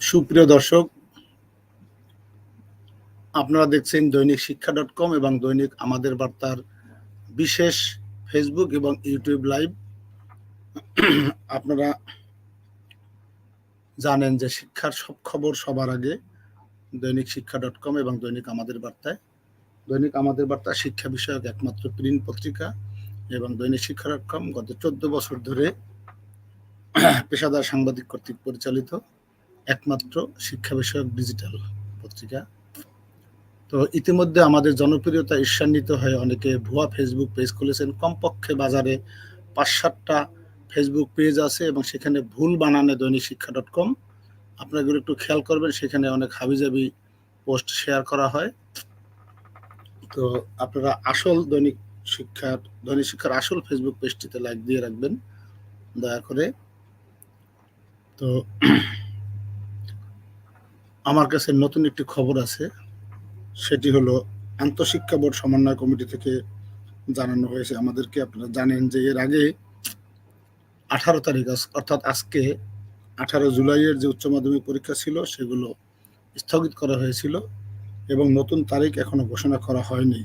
সুপ্রিয় দর্শক, আপনারা দেখছেন দৈনিক শিক্ষা ডট কম এবং দৈনিক আমাদের বার্তার বিশেষ ফেসবুক এবং ইউটিউব লাইভ। আপনারা জানেন যে শিক্ষার সব খবর সবার আগে দৈনিক শিক্ষা ডট কম এবং দৈনিক আমাদের বার্তায়। দৈনিক আমাদের বার্তা শিক্ষা বিষয়ক একমাত্র প্রিন্ট পত্রিকা এবং দৈনিক শিক্ষা ডট কম গত চোদ্দ বছর ধরে পেশাদার সাংবাদিক কর্তৃক পরিচালিত। একমাত্র শিক্ষা বিষয়ক ডিজিটাল পত্রিকা। তো ইতিমধ্যে আমাদের জনপ্রিয়তা ঈর্ষান্বিত হয়ে অনেকে ভুয়া ফেসবুক পেজ খুলেছেন। কমপক্ষে বাজারে পাঁচ সাতটা ফেসবুক পেজ আছে এবং সেখানে ভুল বানানে দৈনিক শিক্ষা ডট কম আপনারা একটু খেয়াল করবেন, সেখানে অনেক হাবিজাবি পোস্ট শেয়ার করা হয়। তো আপনারা আসল দৈনিক শিক্ষার দৈনিক শিক্ষার আসল ফেসবুক পেজটিতে লাইক দিয়ে রাখবেন। দয়া করে। তো আমার কাছে নতুন একটি খবর আছে। সেটি হলো, আন্তঃশিক্ষা বোর্ড সমন্বয় কমিটি থেকে জানানো হয়েছে। আমাদেরকে আপনারা জানেন যে এর আগে আঠারো তারিখ অর্থাৎ আজকে আঠারো জুলাইয়ের যে উচ্চ মাধ্যমিক পরীক্ষা ছিল, সেগুলো স্থগিত করা হয়েছিল এবং নতুন তারিখ এখনও ঘোষণা করা হয়নি।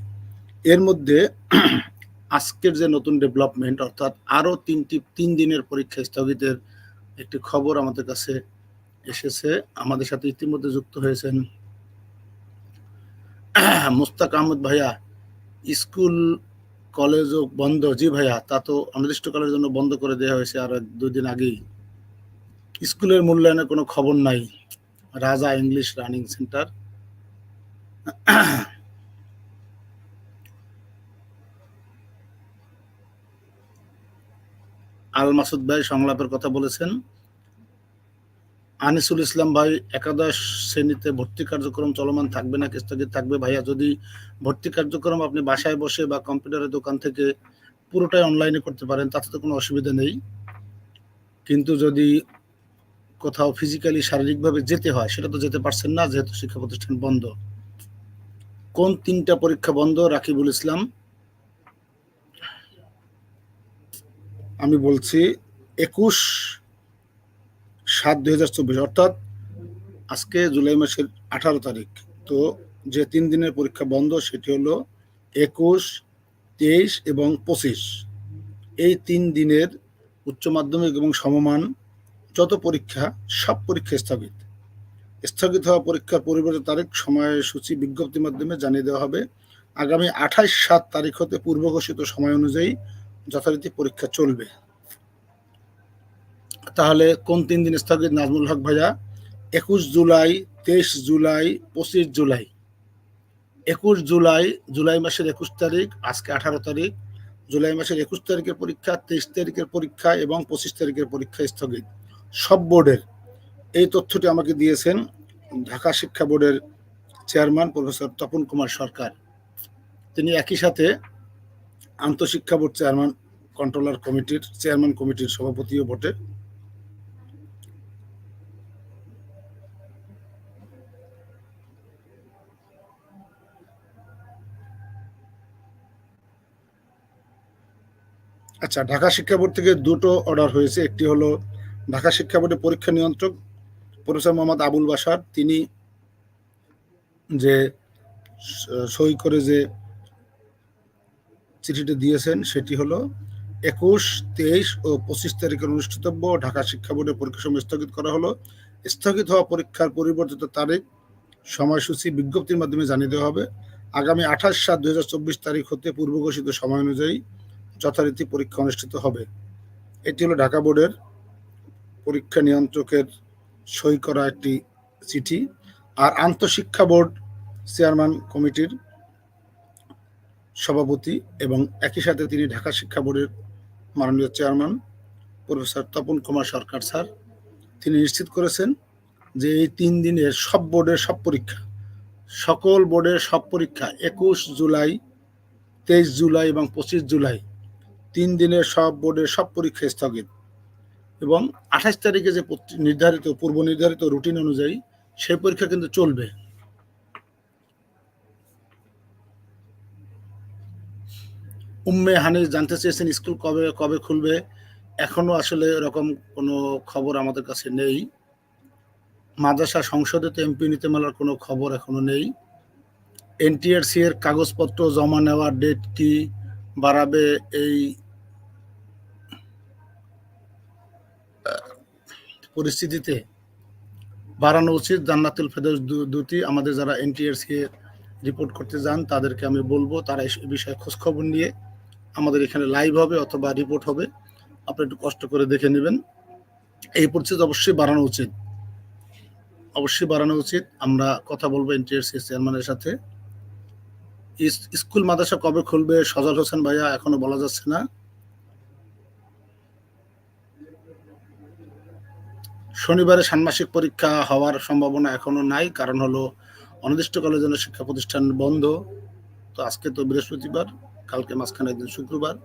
এর মধ্যে আজকের যে নতুন ডেভেলপমেন্ট, অর্থাৎ আরও তিনটি, তিন দিনের পরীক্ষা স্থগিতের একটি খবর আমাদের কাছে এসেছে। আমাদের সাথে ইতিমধ্যে যুক্ত হয়েছেন মুস্তাক আহমদ ভাইয়া। স্কুল কলেজও বন্ধ। জি ভাইয়া, তা তো অনির্দিষ্টকালের জন্য বন্ধ করে দেওয়া হয়েছে আর দুই দিন আগেই। স্কুলের মূল্যায়নের কোনো খবর নাই। Raja English running centre. Al Masud ভাই সংলাপের কথা বলেছেন। আনিসুল ইসলাম ভাই একাদশ শ্রেণীতে ভর্তি কার্যক্রম চলমান থাকবে না, স্থগিত থাকবে। ভাইয়া, যদি ভর্তি কার্যক্রম আপনি বাসায় বসে বা কম্পিউটারের দোকান থেকে পুরোটাই অনলাইনে করতে পারেন, তাতে তো কোনো অসুবিধা নেই। কিন্তু যদি কোথাও ফিজিক্যালি শারীরিকভাবে যেতে হয়, সেটা তো যেতে পারছেন না, যেহেতু শিক্ষা প্রতিষ্ঠান বন্ধ। কোন তিনটা পরীক্ষা বন্ধ? রাকিবুল ইসলাম। আমি বলছি, একুশ সাত দুই হাজার চব্বিশ, অর্থাৎ আজকে জুলাই মাসের আঠারো তারিখ। তো যে তিন দিনের পরীক্ষা বন্ধ, সেটি হলো একুশ, তেইশ এবং পঁচিশ। এই তিন দিনের উচ্চ মাধ্যমিক এবং সমমান যত পরীক্ষা, সব পরীক্ষা স্থগিত। স্থগিত হওয়া পরীক্ষার পরিবর্তে তারিখ, সময়সূচি বিজ্ঞপ্তির মাধ্যমে জানিয়ে দেওয়া হবে। আগামী আঠাইশ সাত তারিখ হতে পূর্ব ঘোষিত সময় অনুযায়ী যথারীতি পরীক্ষা চলবে। তাহলে কোন তিন দিন স্থগিত নাজমুল হক ভাইয়া? একুশ জুলাই, তেইশ জুলাই, পঁচিশ জুলাই। একুশ জুলাই জুলাই মাসের একুশ তারিখ, আজকে আঠারো তারিখ। জুলাই মাসের একুশ তারিখের পরীক্ষা, তেইশ তারিখের পরীক্ষা এবং পঁচিশ তারিখের পরীক্ষা স্থগিত। সব বোর্ডের এই তথ্যটি আমাকে দিয়েছেন ঢাকা শিক্ষা বোর্ডের চেয়ারম্যান প্রফেসর তপন কুমার সরকার। তিনি একই সাথে আন্তঃশিক্ষা বোর্ড চেয়ারম্যান, কন্ট্রোলার কমিটির, চেয়ারম্যান কমিটির সভাপতিও বটে। আচ্ছা ঢাকা শিক্ষা বোর্ড থেকে দুটো অর্ডার হয়েছে। একটি হলো ঢাকা শিক্ষা বোর্ডের পরীক্ষা নিয়ন্ত্রক, প্রফেসর মোহাম্মদ আবুল বাসার তিনি যে সই করে যে চিঠিটি দিয়েছেন, সেটি হলো একুশ, তেইশ ও পঁচিশ তারিখের অনুষ্ঠিতব্য। ঢাকা শিক্ষা বোর্ডের পরীক্ষা সময় স্থগিত করা হলো। স্থগিত হওয়া পরীক্ষার পরিবর্তিত তারিখ, সময়সূচি বিজ্ঞপ্তির মাধ্যমে জানিয়ে দেওয়া হবে। আগামী আঠাশ সাত দুই তারিখ হতে পূর্ব ঘোষিত সময় অনুযায়ী যথারীতি পরীক্ষা অনুষ্ঠিত হবে। এটি হলো ঢাকা বোর্ডের পরীক্ষা নিয়ন্ত্রকের সই করা একটি চিঠি। আর আন্তঃশিক্ষা বোর্ড চেয়ারম্যান কমিটির সভাপতি এবং একই সাথে তিনি ঢাকা শিক্ষা বোর্ডের মাননীয় chairman professor Tapan Kumar Sarkar sir. তিনি নিশ্চিত করেছেন যে এই তিন দিনের সব বোর্ডের সব পরীক্ষা, সকল বোর্ডের সব পরীক্ষা একুশ জুলাই, তেইশ জুলাই এবং পঁচিশ জুলাই তিন দিনের সব বোর্ডের সব পরীক্ষা স্থগিত। এবং আঠাশ তারিখে যে নির্ধারিত, পূর্ব নির্ধারিত রুটিন অনুযায়ী সেই পরীক্ষা কিন্তু চলবে। উম্মে হানিস জানতে চেয়েছেন স্কুল কবে কবে খুলবে। এখনও আসলে এরকম কোনো খবর আমাদের কাছে নেই। মাদ্রাসা সংসদে তো এমপি নিতে মেলার কোনো খবর এখনও নেই। এনটিআরসি এর কাগজপত্র জমা নেওয়ার ডেট কি বাড়াবে এই পরিস্থিতিতে বাড়ানো উচিত। জান্নাতুল ফেরদৌস দুটি। আমাদের যারা এনটিআরসি রিপোর্ট করতে যান, তাদেরকে আমি বলব, তারা এই বিষয়ে খোঁজখবর নিয়ে আমাদের এখানে লাইভ হবে অথবা রিপোর্ট হবে। আপনি একটু কষ্ট করে দেখে নেবেন। এই পরিস্থিতি অবশ্যই বাড়ানো উচিত। অবশ্যই বাড়ানো উচিত। আমরা কথা বলব এনটিআরসি চেয়ারম্যানের সাথে। স্কুল মাদ্রাসা কবে খুলবে সজল হোসেন ভাইয়া এখনও বলা যাচ্ছে না। শনিবারে ষান্মাসিক পরীক্ষা হওয়ার সম্ভাবনা এখনও নাই। কারণ হলো অনির্দিষ্টকালের জন্য শিক্ষা প্রতিষ্ঠান বন্ধ। তো আজকে তো বৃহস্পতিবার, কালকে মাঝখানে একদিন শুক্রবার।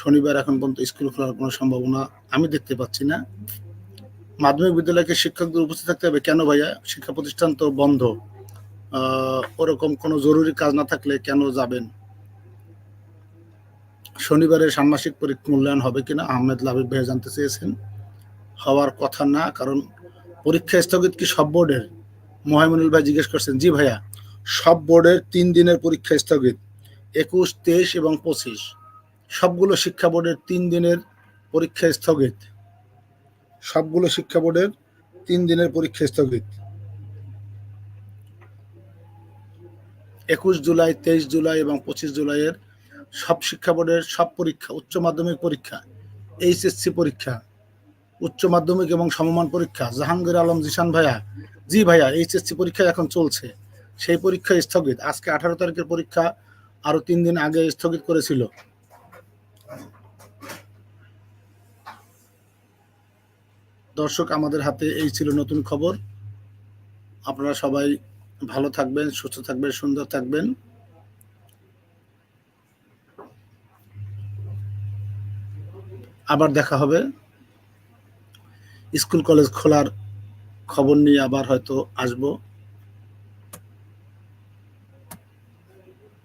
শনিবার এখন পর্যন্ত স্কুল খোলার কোনো সম্ভাবনা আমি দেখতে পাচ্ছি না। মাধ্যমিক বিদ্যালয়কে শিক্ষকদের উপস্থিত থাকতে হবে। কেন ভাইয়া? শিক্ষা প্রতিষ্ঠান তো বন্ধ। ওরকম কোনো জরুরি কাজ না থাকলে কেন যাবেন? শনিবারে ষান্মাসিক পরীক্ষা মূল্যায়ন হবে কিনা? আহমেদ লাবিব ভাইয়া জানতে চেয়েছেন। হওয়ার কথা না, কারণ পরীক্ষা স্থগিত কি সব বোর্ডের? মোহাইমুনুল ভাই জিজ্ঞেস করছেন, জি ভাইয়া, সব বোর্ডের তিন দিনের পরীক্ষা স্থগিত, একুশ, তেইশ এবং পঁচিশ। সবগুলো শিক্ষা বোর্ডের তিন দিনের পরীক্ষা স্থগিত। সবগুলো শিক্ষা বোর্ডের তিন দিনের পরীক্ষা স্থগিত। একুশ জুলাই, তেইশ জুলাই এবং পঁচিশ জুলাইয়ের সব শিক্ষা বোর্ডের সব পরীক্ষা, উচ্চ মাধ্যমিক পরীক্ষা, এইচএসসি পরীক্ষা উচ্চ মাধ্যমিক এবং সমমান পরীক্ষা। জাহাঙ্গীর আলম, জিশান ভাইয়া। জি ভাইয়া, এইচএসসি পরীক্ষা এখন চলছে। সেই পরীক্ষা স্থগিত। আজকে আঠারো তারিখের পরীক্ষা আরও তিন দিন আগে স্থগিত করেছিল। দর্শক, আমাদের হাতে এই ছিল নতুন খবর। আপনারা সবাই ভালো থাকবেন, সুস্থ থাকবেন, সুন্দর থাকবেন। আবার দেখা হবে। স্কুল কলেজ খোলার খবর নিয়ে আবার হয়তো আসব।